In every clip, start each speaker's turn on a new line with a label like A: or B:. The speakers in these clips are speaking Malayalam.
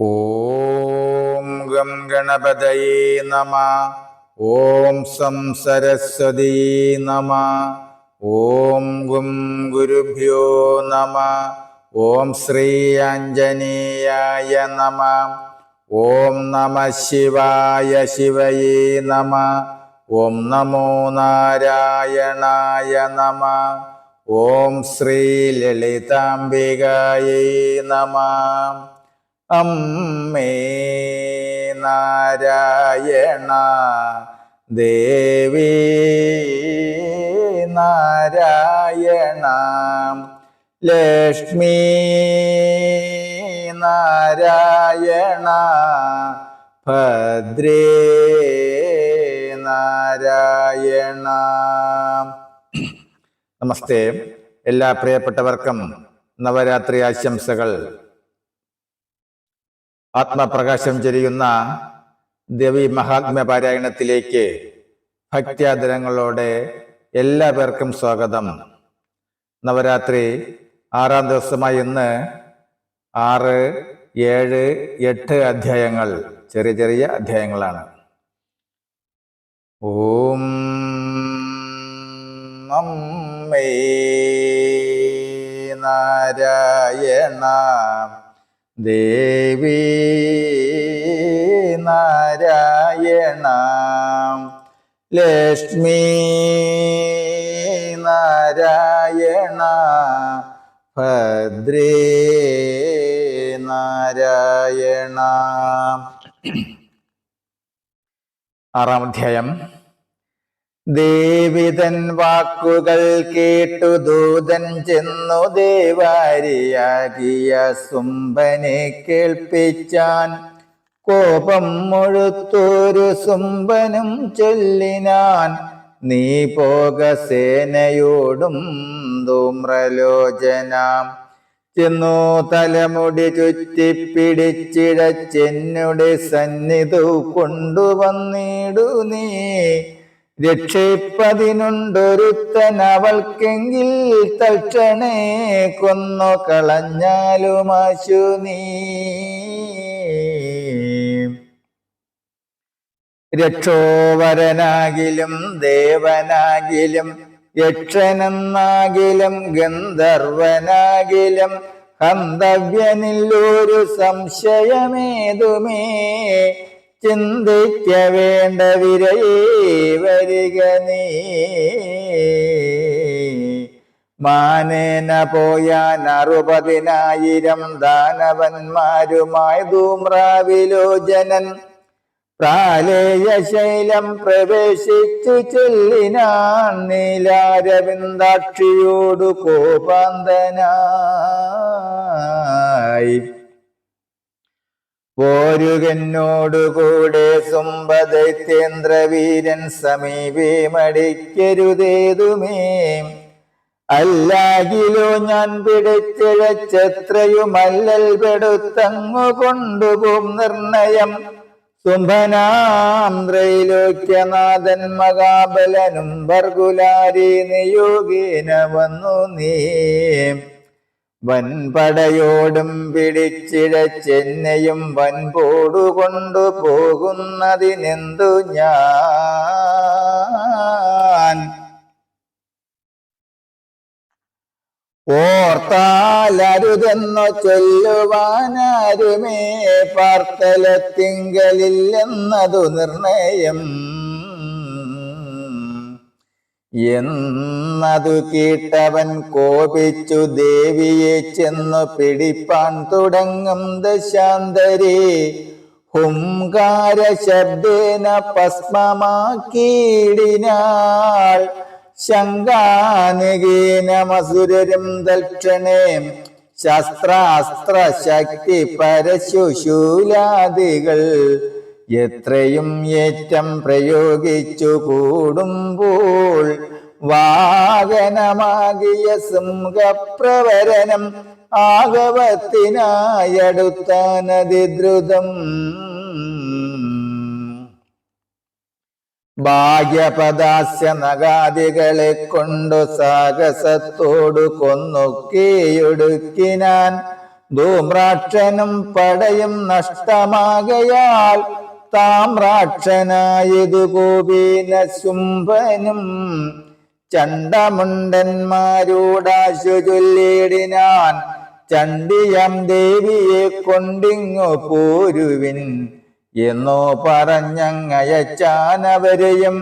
A: ഓം ഗം ഗണപതയേ നമ. ഓം സം സരസ്വതീ നമ. ഓം ഗും ഗുരുഭ്യോ നമ. ഓം ശ്രീ ആഞ്ജനേയായ നമ. ഓം നമ ശിവായ ശിവയേ നമ. ഓം നമോ നാരായണായ നമ. ഓം ശ്രീ ലളിതാംബികായേ നമ. അമ്മേ നാരായണ ദേവി നാരായണ ലക്ഷ്മി നാരായണ ഭദ്രേ നാരായണ. നമസ്തേ. എല്ലാ പ്രിയപ്പെട്ടവർക്കും നവരാത്രി ആശംസകൾ. ആത്മപ്രകാശം ചെയ്യുന്ന ദേവി മഹാത്മ്യ പാരായണത്തിലേക്ക് ഭക്ത്യാദരങ്ങളോടെ എല്ലാ പേർക്കും സ്വാഗതം. നവരാത്രി ആറാം ദിവസമായി ഇന്ന് ആറ് ഏഴ് എട്ട് അധ്യായങ്ങൾ ചെറിയ ചെറിയ അധ്യായങ്ങളാണ്. ഓം നമ്മേ നാരായണ ദേവി നാരായണ. ലക്ഷ്മി നാരായണ. ഭദ്രേ നാരായണ. ആറാം അധ്യായം. ദേവിതൻ വാക്കുകൾ കേട്ടു ദൂതൻ ചെന്നു ദേവാരിയാകിയ സുംബനെ കേൾപ്പിച്ചാൻ. കോപം മുഴുത്തൊരു സുംബനും ചൊല്ലിനാൻ. നീ പോക സേനയോടും ധൂമ്രലോചനാം. ചെന്നു തലമുടി ചുറ്റിപ്പിടിച്ചിടച്ചെന്നുടെ സന്നിധു കൊണ്ടുവന്നിടു നീ രക്ഷിപ്പതിനുണ്ടൊരുത്തൻ അവൾക്കെങ്കിൽ തക്ഷണേ കൊന്നു കളഞ്ഞാലുമാശു നീ. രക്ഷോവരനാകിലും ദേവനാകിലും യക്ഷനെന്നാകിലും ഗന്ധർവനാകിലും ഹന്തവ്യനില്ലൊരു സംശയമേതുമേ. ചിന്തിക്ക വേണ്ട വിരയേ വരിക നീ. മാനേന പോയാൻ അറുപതിനായിരം ദാനവന്മാരുമായി ധൂമ്രാവിലോചനൻ പ്രാലേയ ശൈലം പ്രവേശിച്ചു ചെല്ലിനാൻ നീലാരവിന്ദാക്ഷിയോടു കോപാന്തനായി. പോരുകന്നോടുകൂടെ സുംബദൈത്യേന്ദ്രവീരൻ സമീപേ മടിക്കരുതേതുമേ. അല്ലാകിലോ ഞാൻ പിടിച്ചിഴച്ചെത്രയുമല്ലൽ പെടുത്തങ്ങു കൊണ്ടുപോം നിർണയം. സുംഭനാം മഹാബലനും ബർഗുലാരി നിയോഗേന വന്നു നീ. വൻപടയോടും പിടിച്ചിഴച്ചെന്നെയും വൻപോടു കൊണ്ടു പോകുന്നതിനെന്തു ഞാൻ? ഓർത്താലരുതെന്നു ചൊല്ലുവാനാരുമേ? പാർത്തലത്തിങ്കലില്ലെന്നതു നിർണയം എന്നതു കേട്ടവൻ കോപിച്ചു ദേവിയെ ചെന്നു പിടിപ്പാൻ തുടങ്ങും ദശാന്തരി. ഹുംകാര ശബ്ദേന ഭസ്മമാക്കിയിടിനാൾ. ശങ്കാനികീനമസുരരും ദക്ഷണേ ശസ്ത്രാസ്ത്ര ശക്തി പരശുശൂലാദികൾ. എത്രയും ഏറ്റം പ്രയോഗിച്ചു കൂടുമ്പോൾ വാഹനമാകിയ സിംഹപ്രവരനം ആഗവത്തിനായടുത്താനതിദ്രുതം. ഭാഗ്യപദാസ്യ നഗാദികളെ കൊണ്ടു സാഹസത്തോടു കൊന്നൊക്കെയൊടുക്കിനാൻ ധൂമ്രാക്ഷനും പടയും നഷ്ടമാകയാൽ താമ്രാക്ഷനായതു ഗോപീന ശുംഭനും ചണ്ടമുണ്ടന്മാരോടാശു ചൊല്ലിടിനാൻ ചണ്ടിയം ദേവിയെ കൊണ്ടിങ്ങു പോരുവിൻ എന്നോ പറഞ്ഞങ്ങയച്ചാനവരെയും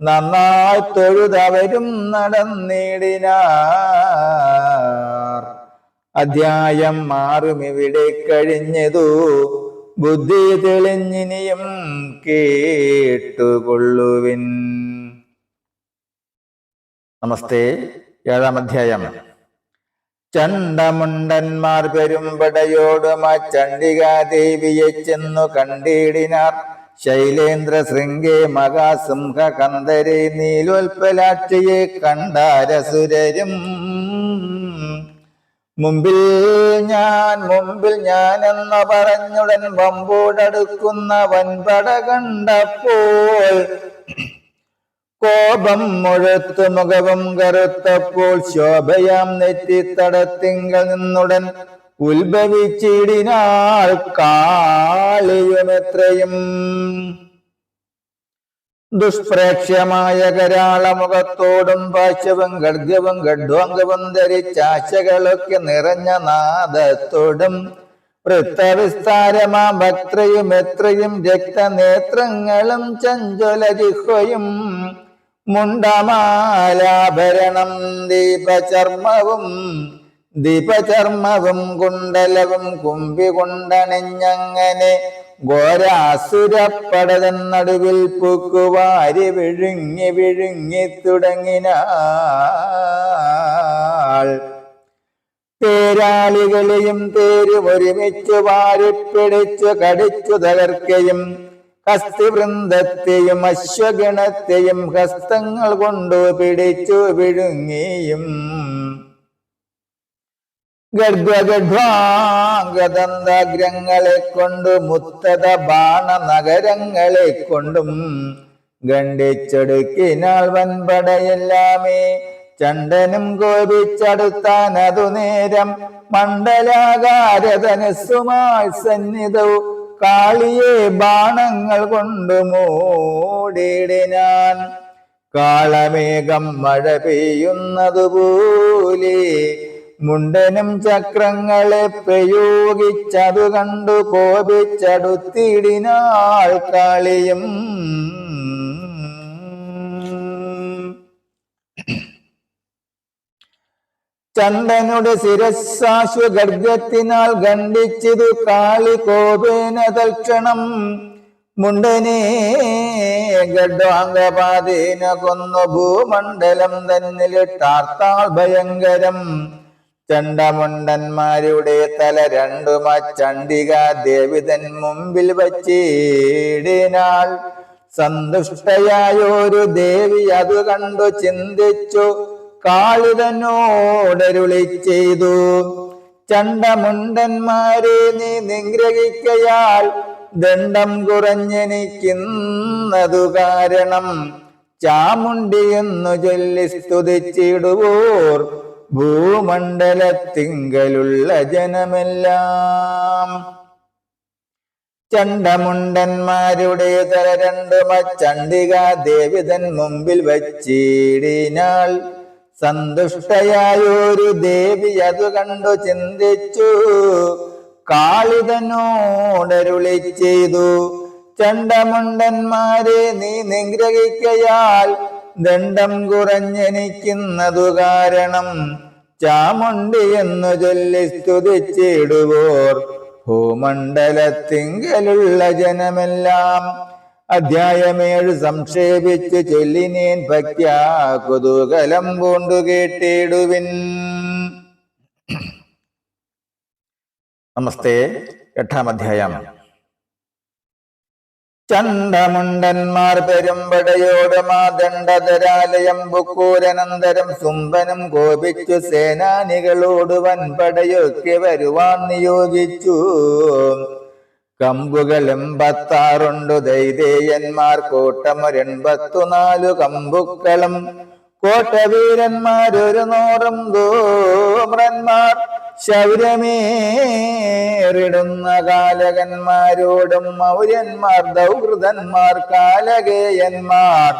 A: നന്നായി തൊഴുതവരും നടന്നിടിനാർ അധ്യായം മാറും ഇവിടെ കഴിഞ്ഞതു. ബുദ്ധി തെളിഞ്ഞിനിയും കേട്ടുകൊള്ളുവിൻ. നമസ്തേ ഏഴാം അധ്യായം. ചണ്ടമുണ്ടന്മാർ പെരുമ്പടയോടും ആ ചണ്ഡികാദേവിയെ ചെന്നു കണ്ടിടിനാർ. ശൈലേന്ദ്ര ശൃംഗേ മഹാസിംഹ കന്ദരെ നീലോൽപ്പലാക്ഷിയെ കണ്ടാരസുരരും. മുമ്പിൽ ഞാൻ മുമ്പിൽ ഞാൻ എന്ന് പറഞ്ഞുടൻ വമ്പൂടടുക്കുന്ന വൻപട കണ്ടപ്പോൾ കോപം മുഴുത്ത് മുഖവും കറുത്തപ്പോൾ ശോഭയാം നെറ്റിത്തടത്തിങ്കൽ നിന്നുടൻ ഉത്ഭവിച്ചിടിനാൾ കാളിയുമെത്രയും ദുഷ്പ്രേക്ഷ്യമായ കരാളമുഖത്തോടും പാശവും ഖഡ്ഗവും ഖഡ്വാംഗവും ധരിച്ചാശകളൊക്കെ നിറഞ്ഞ നാദത്തോടും വൃത്തവിസ്താരമാ ഭക്തയും എത്രയും രക്തനേത്രങ്ങളും ചഞ്ചല മുണ്ടമാലാഭരണം ദീപചർമ്മവും ദീപചർമ്മവും കുണ്ടലവും കുമ്പി കൊണ്ടണിഞ്ഞങ്ങനെ ഘോരാസുരപ്പടതൻ പൂക്കുവാരി വിഴുങ്ങി വിഴുങ്ങി തുടങ്ങിനാൾ. തേരാളികളെയും തേരും ഒരുമിച്ചു വാരിപ്പിടിച്ചു കടിച്ചു തകർക്കയും ഹസ്തിവൃന്ദത്തെയും അശ്വഗണത്തെയും ഹസ്തങ്ങൾ കൊണ്ടു പിടിച്ചു വിഴുങ്ങിയും ഗർഭഗർഭാംഗദന്താഗ്രങ്ങളെ കൊണ്ട് മുത്തത ബാണ നഗരങ്ങളെ കൊണ്ടും ഗണ്ടിച്ചൊടുക്കിനാൾ വൻപടയെല്ലാമേ. ചണ്ടനും കോപിച്ചടുത്താൻ അതു നേരം മണ്ഡലാകാരധനസ്സുമായി സന്നിധവും കാളിയെ ബാണങ്ങൾ കൊണ്ട് മൂടിടിനാൻ കാളമേഘം മഴ പെയ്യുന്നതുപോലെ മുണ്ടനും ചക്രങ്ങളെ പ്രയോഗിച്ചതു കണ്ടു കോപിച്ചടുത്തിടിനാൾ കളിയും. ചന്ദനുടെ ശിരസാശു ഗർഭ്യത്തിനാൽ ഖണ്ഡിച്ചതു കാളി കോപേന തൽക്ഷണം മുണ്ടനെ ഗഡ്വാംഗപാതേന കൊന്നു ഭൂമണ്ഡലം തന്നിലിട്ടാർത്താൾ ഭയങ്കരം. ചണ്ടമുണ്ടന്മാരുടെ തല രണ്ടും ആ ചണ്ഡിക ദേവിതൻ മുമ്പിൽ വച്ചിടിനാൾ. സന്തുഷ്ടയായൊരു ദേവി അത് കണ്ടു ചിന്തിച്ചു കാളിതനോടരുളി ചെയ്തു. ചണ്ടമുണ്ടന്മാരെ നീ നിഗ്രഹിക്കയാൽ ദണ്ഡം കുറഞ്ഞെനിക്കുന്നതു കാരണം. ചാമുണ്ടിയെന്നു ചൊല്ലി സ്തുതിച്ചിടുവോർ. ഭൂമണ്ഡലത്തിങ്കലുള്ള ജനമെല്ലാം. ചണ്ടമുണ്ടന്മാരുടെ തല രണ്ടും ചണ്ഡിക ദേവിതൻ മുമ്പിൽ വച്ചിടിനാൾ സന്തുഷ്ടയായൊരു ദേവി അതു കണ്ടു ചിന്തിച്ചു. കാളിതനോടരുളി ചെയ്തു ചണ്ടമുണ്ടന്മാരെ നീ നിഗ്രഹിക്കയാൽ ദണ്ഡം കുറഞ്ഞെനിക്കുന്നതു കാരണം ചാമുണ്ടി എന്നു ചൊല്ലി സ്തുതിച്ചിടുവോർ. ഭൂമണ്ഡലത്തിങ്കലുള്ള ജനമെല്ലാം അധ്യായമേഴ് സംക്ഷേപിച്ച് ചൊല്ലിനേൻ ഭക്യാ കുതൂകലം പൂണ്ടു കേട്ടിടുവിൻ. നമസ്തേ. എട്ടാം അധ്യായം ചണ്ടമുണ്ടന്മാർ പെരുമ്പടയോട് മാദണ്ഡതരാലയം ബുക്കൂരനന്തരം സുംബനും കോപിച്ചു സേനാനികളോട് വൻപടയൊക്കെ വരുവാൻ നിയോഗിച്ചു. കമ്പുകൾ പത്താറുണ്ടു ദൈതേയന്മാർ കൂട്ടമൊരെൺപത്തുനാലു കമ്പുക്കളും. കോട്ടവീരന്മാരൊരു നൂറും ധൂമ്രന്മാർ ശൗര്യമേറിടുന്ന കാലകന്മാരോടും മൗര്യന്മാർ ദൗഹൃതന്മാർ കാലകേയന്മാർ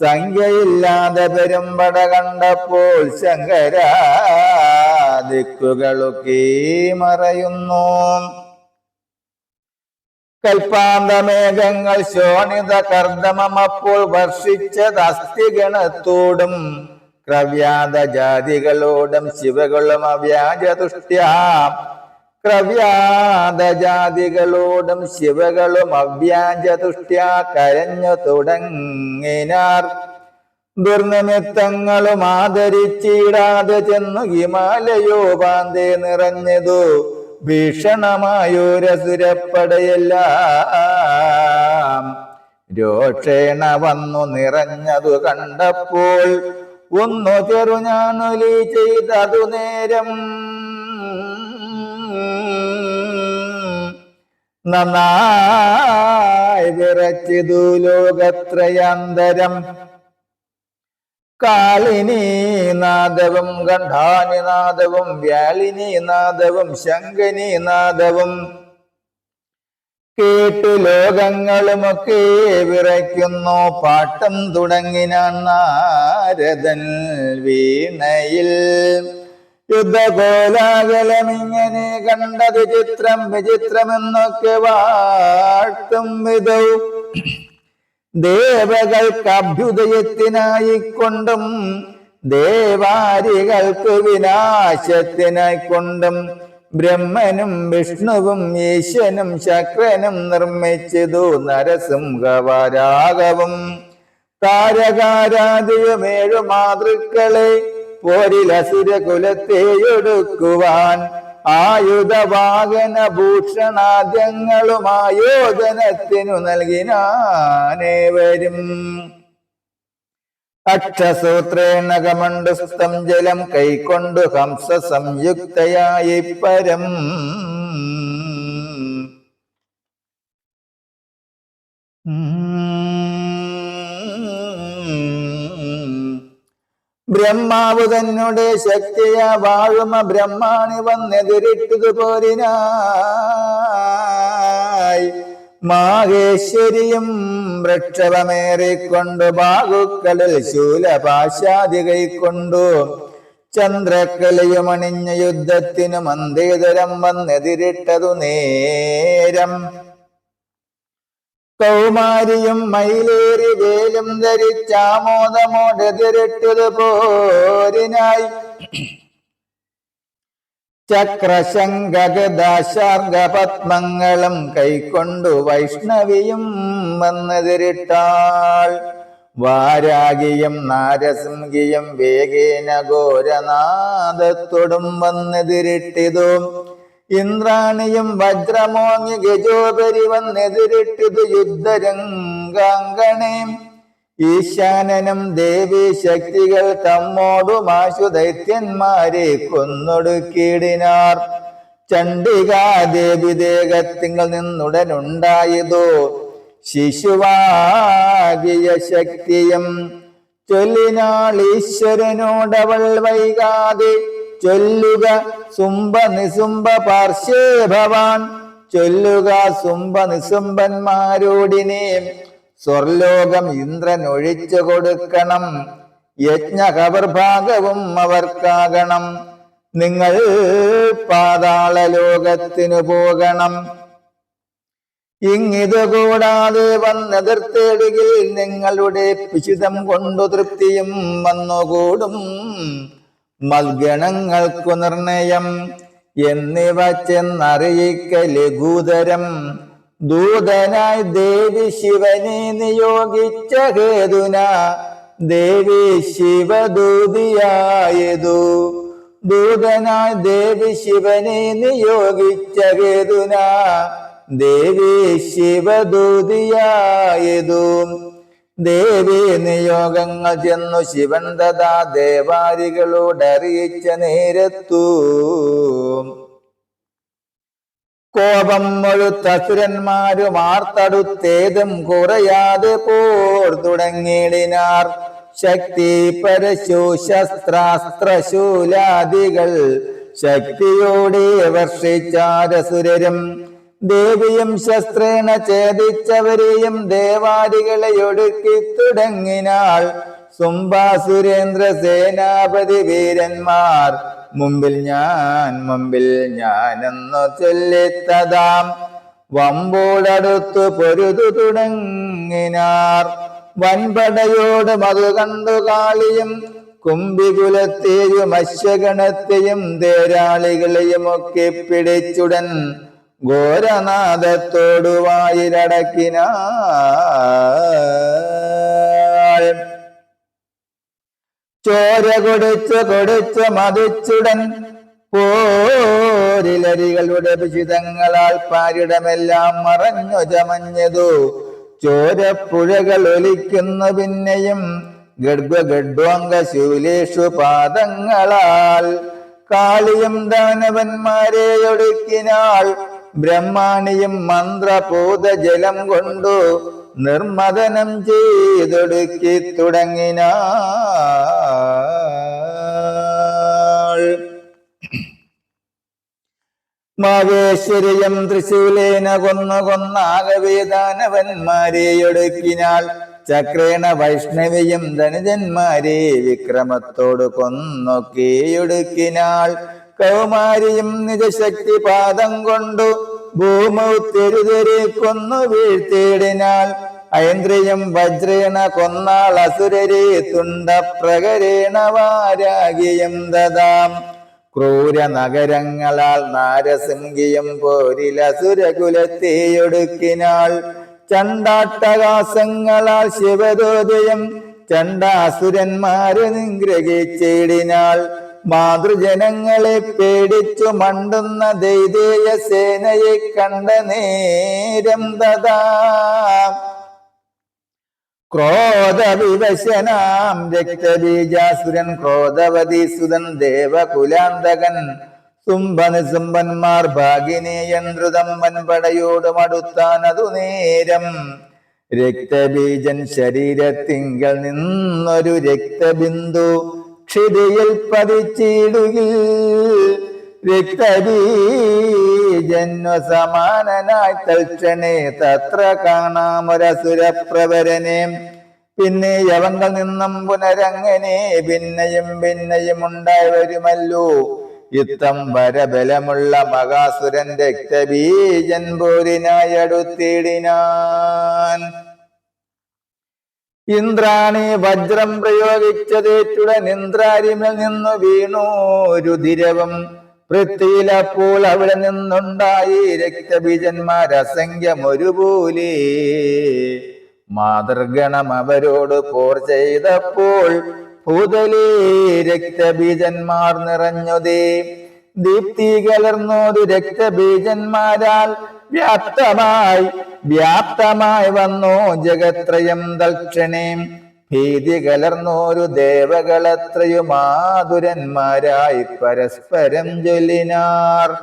A: സംഖ്യയില്ലാതെ പെരുമ്പട കണ്ടപ്പോൾ ശങ്കരാദിക്കുകളൊക്കെ മറയുന്നു. കൽപ്പാന്തമേഘങ്ങൾ ശോണിത കർദമം അപ്പോൾ വർഷിച്ചത് അസ്ഥിഗണത്തോടും ക്രവ്യാത ജാതികളോടും ശിവകളും അവ്യാജതുഷ്ട്യാ ക്രവ്യാതജാതികളോടും ശിവകളും അവ്യാജതുഷ്ട്യാ കരഞ്ഞു തുടങ്ങിനാർ. ദുർനിമിത്തങ്ങളും ആദരിച്ചിടാതെ ചെന്നു ഹിമാലയോപാന്തേ നിറഞ്ഞതു. ഭീഷണമായൊരസുരപ്പടയെല്ലാം രോക്ഷേണ വന്നു നിറഞ്ഞതു കണ്ടപ്പോൾ ഒന്നു ചെറു ഞാനൊലി ചെയ്തതു നേരം. നന്നായി വിറച്ചിതു ലോകത്രയാന്തരം. കാളിനി നാദവും ഗണ്ഠാനി നാദവും വ്യാളിനി നാദവും ശങ്കനി നാദവും. കേട്ടു ലോകങ്ങളുമൊക്കെ വിറയ്ക്കുന്നു. പാട്ടം തുടങ്ങിനാൻ നാരദൻ വീണയിൽ. യുദ്ധകോലാകലമിങ്ങനെ കണ്ടത് ചിത്രം വിചിത്രമെന്നൊക്കെ വാഴ്ത്തും വിധ. ദേവകൾക്ക് അഭ്യുദയത്തിനായിക്കൊണ്ടും ദേവാരികൾക്ക് വിനാശത്തിനായിക്കൊണ്ടും ബ്രഹ്മനും വിഷ്ണുവും ഈശനും ശക്രനും നിർമ്മിച്ചതു നരസിംഹവരാഗവും. താരകാരാധിയുമേഴു മാതൃക്കളെ പോരിലസുരകുലത്തെയൊടുക്കുവാൻ ആയുധവാഹന ഭൂഷണാദ്യങ്ങളുമായോജനത്തിനു നൽകിനാനേവരും. അക്ഷസൂത്രേണ കമണ്ഡുസ്തം ജലം കൈക്കൊണ്ടു ഹംസ സംയുക്തയായി പരം. ബ്രഹ്മാവ് തന്നെ ശക്തിയ വാഴുമ ബ്രഹ്മാണി വന്നെതിരിട്ടതു പോരിനായി. മാഹേശ്വരിയും വൃക്ഷവമേറിക്കൊണ്ടു ബാഹുക്കളിൽ ശൂലപാശാദി കൈക്കൊണ്ടു ചന്ദ്രക്കലയുമണിഞ്ഞ യുദ്ധത്തിനു മന്ദേതരം വന്നെതിരിട്ടതു നേരം. കൗമാരിയും മയിലേറി വേലും ധരിച്ചാമോദമോടെതിരിട്ടത് പോരിനായി ചക്രശങ്കഗദാശാർഗ പത്മങ്ങളും കൈക്കൊണ്ടു വൈഷ്ണവിയും വന്നെതിരിട്ടാൾ. വാരാകിയും നാരസിംഹിയും വേഗേന ഘോരനാദത്തോടും വന്നെതിരിട്ടിതും. ഇന്ദ്രാണിയും വജ്രമോങ്ങി ഗജോപരി വന്നെതിരിട്ടതു യുദ്ധരംഗാങ്കണേ ഈശാനനും ദേവി ശക്തികൾ തമ്മോടുമാശു ദൈത്യന്മാരെ കൊന്നൊടുക്കിയിടിനാർ ചണ്ഡികാദേവി ദേഹത്തിങ്ങൾ നിന്നുടനുണ്ടായതോ? ശിശുവാകിയ ശക്തിയും ചൊല്ലിനാൾ ഈശ്വരനോടവൾ വൈകാതെ ചൊല്ലുക സുംബ നിസുംബ പാർശ്വേ ഭവാൻ. ചൊല്ലുക സുംബ നിസുംബന്മാരോടിനെ സ്വർലോകം ഇന്ദ്രൻ ഒഴിച്ചു കൊടുക്കണം. യജ്ഞകവർഭാഗവും അവർക്കാകണം. നിങ്ങൾ പാതാള ലോകത്തിനു പോകണം. ഇങ്ങിത് കൂടാതെ വന്നെതിർത്തേടുകിൽ നിങ്ങളുടെ പിശുതം കൊണ്ടു തൃപ്തിയും വന്നുകൂടും. മൽഗണങ്ങൾക്കു നിർണയം. എന്നിവ ചെന്നറിയിക്ക ലഘൂതരം ദൂതനായി ദേവി ശിവനെ നിയോഗിച്ച ഹേതുന ദേവി ശിവദൂതിയായതു. ദൂതനായി ദേവി ശിവനെ നിയോഗിച്ച ഹേതുന ദേവി ശിവദൂതിയായതു. ദേവി നിയോഗങ്ങൾ ചെന്നു ശിവൻ തഥാ ദേവാരികളോട് അറിയിച്ച നേരത്തു. കോപം മുഴുത്തസുരന്മാരും ആർത്തടുത്തേതും കുറയാതെ പോർ തുടങ്ങിയിടിനാർ ശക്തി പരശു ശസ്ത്രാസ്ത്രശൂലാദികൾ ശക്തിയോടെ വർഷിച്ചാരസുരരും. ദേവിയും ശസ്ത്രേണ ഛേദിച്ചവരെയും ദേവാദികളെ ഒടുക്കി തുടങ്ങിനാൾ. സുംബാസുരേന്ദ്ര സേനാപതി വീരന്മാർ മുമ്പിൽ ഞാൻ മുമ്പിൽ ഞാനെന്നു ചൊല്ലിത്തതാം. വമ്പോടടുത്തു പൊരുതു തുടങ്ങിനാർ. വൻപടയോട് മതു കണ്ടു കാളിയും കുംഭികുലത്തെയും അശ്വഗണത്തെയും തേരാളികളെയും ഒക്കെ പിടിച്ചുടൻ ഘോരനാഥത്തോടു വായിലടക്കിനാൾ. ചോര കൊടുത്ത് കൊടുത്ത് മതിച്ചുടൻ പോരിലരികളുടെ വിശിതങ്ങളാൽ പാരിടമെല്ലാം മറഞ്ഞു ചമഞ്ഞതു. ചോരപ്പുഴകൾ ഒലിക്കുന്നു പിന്നെയും ഗഡ്വഗഡ്വാംഗ ശൂലേഷു പാദങ്ങളാൽ. കാളിയും ദാനവന്മാരെ ഒടുക്കിനാൾ ബ്രഹ്മാണിയും മന്ത്രഭൂത ജലം കൊണ്ടു നിർമ്മദനം ചെയ്തൊടുക്കി തുടങ്ങിനാൾ. മാവേശ്വരിയും തൃശൂലേന കൊന്നു കൊന്നാകവേ ദാനവന്മാരെ ഒടുക്കിനാൾ ചക്രേണ വൈഷ്ണവിയും ധനുജന്മാരെ വിക്രമത്തോട് കൊന്നൊക്കെയൊടുക്കിനാൾ. കൗമാരിയും നിജശക്തി പാദം കൊണ്ടു ഭൂമൗത്തെരുതെരെ കൊന്നു വീഴ്ത്തിയിടിനാൽ ഐന്ദ്രിയം വജ്രേണ കൊന്നാൾ അസുരരെ തുണ്ടപ്രകരേണ വാരാകിയും ദദാം. ക്രൂര നഗരങ്ങളാൽ നാരസിംഹിയും പോരിലസുരകുലത്തെയൊടുക്കിനാൾ ചണ്ടാട്ടകാസങ്ങളാൽ ശിവദോദയം ചണ്ടാസുരന്മാര് നിഗ്രഹിച്ചിടിനാൾ മാതൃജനങ്ങളെ പേടിച്ചു മണ്ടുന്ന ദൈതേയ സേനയെ കണ്ട നേരം തഥാ ക്രോധവിവശനാം രക്തബീജാസുരൻ ക്രോധവതി സുതൻ ദേവകുലാന്തകൻ സുംബന് സുംബന്മാർ വൻപടയോട് മടുത്താൻ അതു നേരം. രക്തബീജൻ ശരീരത്തിങ്കൽ നിന്നൊരു രക്തബിന്ദു. ക്ഷിതിയിൽ പതിച്ചിടുകിൽ രക്തബീജന്വ സമാനനായി തൽക്ഷണേ തത്ര കാണാമൊരസുരപ്രവരനെ. പിന്നെ യവങ്ങൾ നിന്നും പുനരങ്ങനെ പിന്നെയും പിന്നെയും ഉണ്ടായി വരുമല്ലോ. യുദ്ധം വരബലമുള്ള മഹാസുരൻ രക്തബീജൻ പോരിനായി അടുത്തിടിനാൻ. ഇന്ദ്രാണി വജ്രം പ്രയോഗിച്ചതേറ്റുടൻ ഇന്ദ്രാരിമിൽ നിന്നു വീണു ദിരവം പൃഥ്വിയിലപ്പോൾ അവിടെ നിന്നുണ്ടായി രക്തബീജന്മാർ അസംഖ്യം ഒരുപോലെ മാതൃഗണം അവരോട് പോർ ചെയ്തപ്പോൾ ഭൂതലേ രക്തബീജന്മാർ നിറഞ്ഞതേ. ദീപ്തി കലർന്നോരു രക്തബീജന്മാരാൽ വ്യാപ്തമായി വ്യാപ്തമായി വന്നു ജഗത്രയം ദക്ഷിണേ ഭീതി കലർന്നോരു ദേവകളത്രയും ആതുരന്മാരായി പരസ്പരം ജ്വലിനാർ.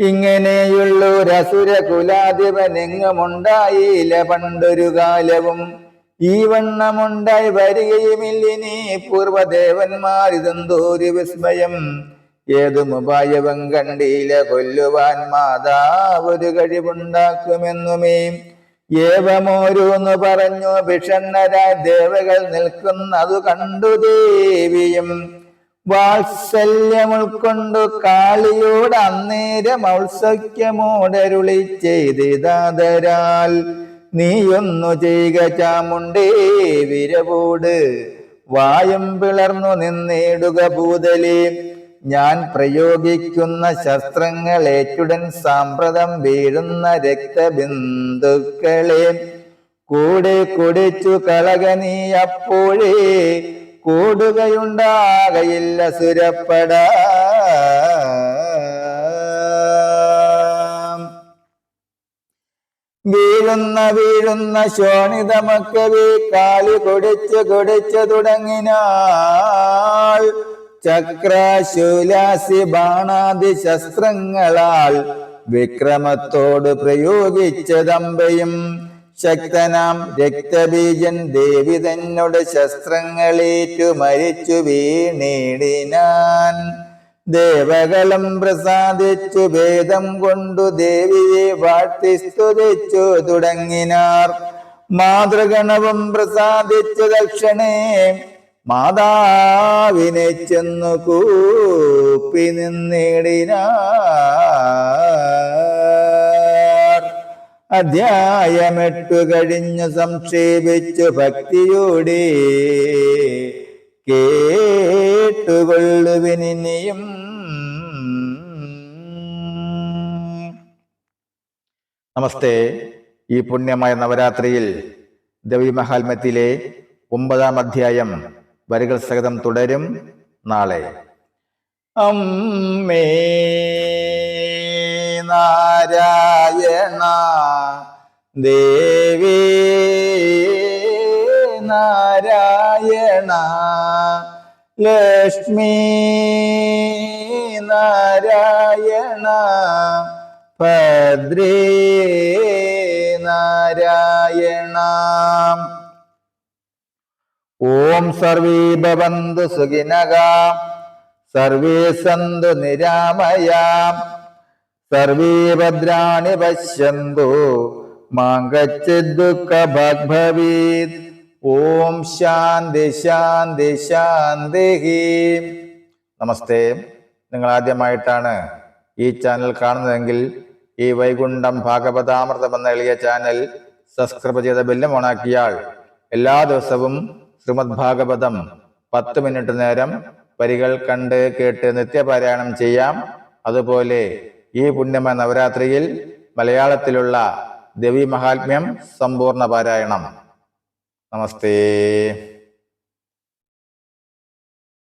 A: ഇങ്ങനെയുള്ളൊരസുര കുലാധിപനെങ്ങുമുണ്ടായില്ല പണ്ടൊരു കാലവും. ഈ വണ്ണമുണ്ടായി വരികയുമില്ലിനി പൂർവദേവന്മാരിതെന്തോ ഒരു വിസ്മയം. ഏതും ഉപായവും കണ്ടീല കൊല്ലുവാൻ മാതാവൊരു കഴിവുണ്ടാക്കുമെന്നുമേ. ഏവമോരോന്ന് പറഞ്ഞു ഭിഷണ്ണരായ ദേവകൾ നിൽക്കുന്നതു കണ്ടു ദേവിയും. വാത്സല്യം ഉൾക്കൊണ്ടു കാളിയോട് അന്നേരം ഔത്സക്യമോടരുളി ചെയ്തിതാതരാൽ. നീയൊന്നു ചെയ്യുക ചാമുണ്ടേ വിരവോട്. വായും പിളർന്നു നിന്നിടുക ഭൂതലേ ഞാൻ പ്രയോഗിക്കുന്ന ശസ്ത്രങ്ങൾ ഏറ്റുടൻ സാമ്പ്രതം വീഴുന്ന രക്തബിന്ദുക്കളെ. കൂടെ കുടിച്ചു കളക നീ അപ്പോഴേ. കൂടുകയുണ്ടാകയില്ല സുരപ്പട. വീഴുന്ന വീഴുന്ന ശോണിതമക്കവി കാലി കുടിച്ചു കുടിച്ചു തുടങ്ങിനാൾ. ചക്രശൂലാസി ബാണാദി ശസ്ത്രങ്ങളാൽ വിക്രമത്തോട് പ്രയോഗിച്ചതമ്പയും. ശക്തനാം രക്തബീജൻ ദേവി തന്നോട് ശസ്ത്രങ്ങളേറ്റു മരിച്ചു വീണിടിനാൻ. ദേവകളും പ്രസാദിച്ചു ഭേദം കൊണ്ടു ദേവിയെ വാഴ്ത്തി സ്തുതിച്ചു തുടങ്ങിനാർ. മാതൃഗണവും പ്രസാദിച്ചു ദക്ഷണേ മാതാവിനെ ചെന്നു കൂപ്പി നിന്നിടിനാർ. അധ്യായമെട്ടു കഴിഞ്ഞു സംക്ഷേപിച്ചു ഭക്തിയോടെ കേട്ടുകൊള്ളുവിനിയും നമസ്തേ ഈ പുണ്യമായ നവരാത്രിയിൽ ദേവി മഹാത്മ്യത്തിലെ ഒമ്പതാം അധ്യായം വരികൾ സഹിതം തുടരും നാളെ. അമ്മേ നാരായണ ദേവി നാരായണ ലക്ഷ്മി നാരായണ ഭദ്രേ നാരായണ. ഓം സർവേ ഭവന്തു സുഖിനക. സർവേ സന്തു നിരാമയാം. സർവേ ഭദ്രാണി പശ്യന്തു. മാങ്കച്ചിദുഃഖ ഭവീത് ഓം ശാന്തി ശാന്തി ശാന്തി നമസ്തേ. നിങ്ങൾ ആദ്യമായിട്ടാണ് ഈ ചാനൽ കാണുന്നതെങ്കിൽ ഈ വൈകുണ്ഠം ഭാഗവതാമൃതം എന്ന എളിയ ചാനൽ സബ്സ്ക്രൈബ് ചെയ്ത ബെല്ലും ഓണാക്കിയാൽ എല്ലാ ദിവസവും ശ്രീമദ് ഭാഗവതം പത്ത് മിനിറ്റ് നേരം വരികൾ കണ്ട് കേട്ട് നിത്യപാരായണം ചെയ്യാം. അതുപോലെ ഈ പുണ്യമ നവരാത്രിയിൽ മലയാളത്തിലുള്ള ദേവി മഹാത്മ്യം സമ്പൂർണ പാരായണം. നമസ്തേ.